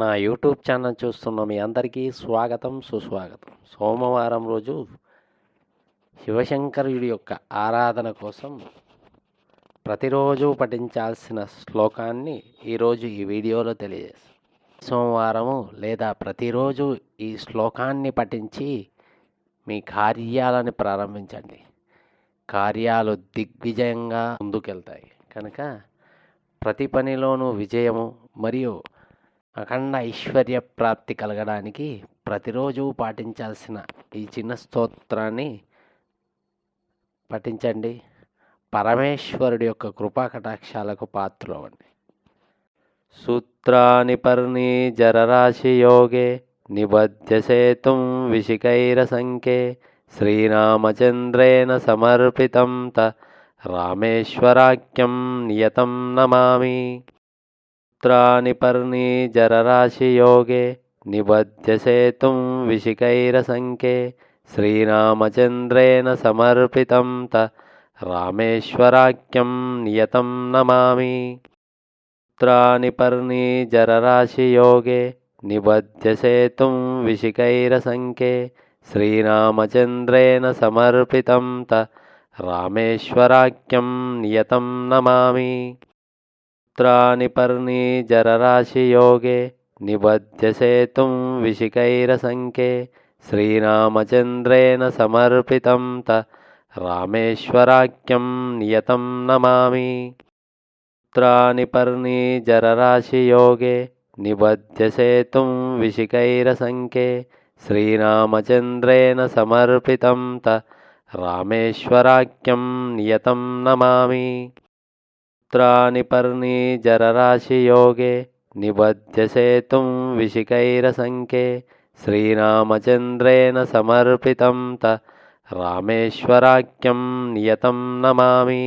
నా YouTube channel చూస్తున్న మీ అందరికీ స్వాగతం సుస్వాగతం. సోమవారం రోజు శివశంకరుడి యొక్క ఆరాధన కోసం ప్రతిరోజు పఠించాల్సిన శ్లోకాన్ని ఈరోజు ఈ వీడియోలో తెలియజేస్తాను. సోమవారము లేదా ప్రతిరోజు ఈ శ్లోకాన్ని పఠించి మీ కార్యాలను ప్రారంభించండి. కార్యాలు దిగ్విజయంగా ముందుకెళ్తాయి. కనుక ప్రతి పనిలోనూ విజయము మరియు అఖండ ఐశ్వర్య ప్రాప్తి కలగడానికి ప్రతిరోజు పాటించాల్సిన ఈ చిన్న స్తోత్రాన్ని పఠించండి. పరమేశ్వరుడి యొక్క కృపా కటాక్షాలకు పాత్రవండి సూత్రాని పర్ణి జరరాశి యోగే నిబధ్యసేతుం విశికైరసంఖ్యే శ్రీరామచంద్రేణ సమర్పితం త రామేశ్వరాఖ్యం నియతం నమామి. పుత్రాని పర్ణి జరరాశియోగే నిబధ్యసేతుం విశికైరసంఖ్యే శ్రీరామచంద్రేణ సమర్పితం త రామేశ్వరాఖ్యం నియతం నమామి పుత్రాని పర్ణి జరరాశియోగే నిబధ్యసేతుం విశికైరసంఖ్యే శ్రీరామచంద్రేణ సమర్పితం త రామేశ్వరాఖ్యం నియతం నమామి సూత్రాని పర్ణి జరరాశి యోగే నిబధ్యసేతుం విశికైరసంఖ్యే శ్రీరామచంద్రేణ సమర్పితం త రామేశ్వరాఖ్యం నియతం నమామి సూత్రాని పర్ణి జరరాశి యోగే నిబధ్యసేతుం విశికైరసంఖ్యే శ్రీరామచంద్రేణ సమర్పితం త రామేశ్వరాఖ్యం నియతం నమామి పుత్రాని పర్ణి జరరాశియోగే నిబధ్యసేతుం విశికైరసంఖ్యే శ్రీరామచంద్రేణ సమర్పితం త రామేశ్వరాఖ్యం నియతం నమామి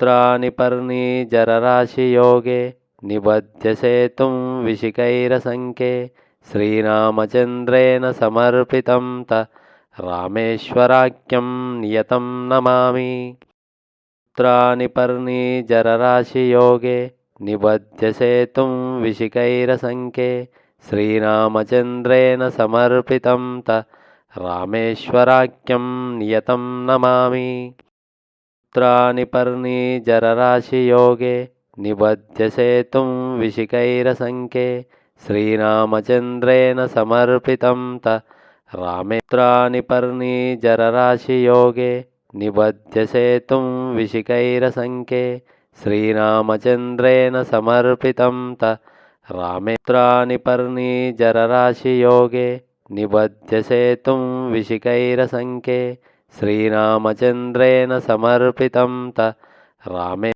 పుత్రాని పర్ణి జరరాశియోగే నిబధ్యసేతుం విశికైరసంఖ్యే శ్రీరామచంద్రేణ సమర్పితం త రామేశ్వరాఖ్యం నియతం నమామి సూత్రాని పర్ణి జరరాశి యోగే నిబధ్యసేతుం విశికైరసంఖ్యే శ్రీరామచంద్రేణ సమర్పితం త రామేశ్వరాఖ్యం నియతం నమామి సూత్రాని పర్ణి జరరాశి యోగే నిబధ్యసేతుం విశికైరసంఖ్యే శ్రీరామచంద్రేణ సమర్పితం త రామేత్రాని పర్ణి జరరాశి యోగే నిబధ్యసేతుం విశికైరసంకే శ్రీరామచంద్రేణ సమర్పితం త రామేత్రాని పర్ణి జరరాశి నిబధ్యసేతుం విశికైరసంఖ్యే శ్రీరామచంద్రేణ సమర్పితం త రామే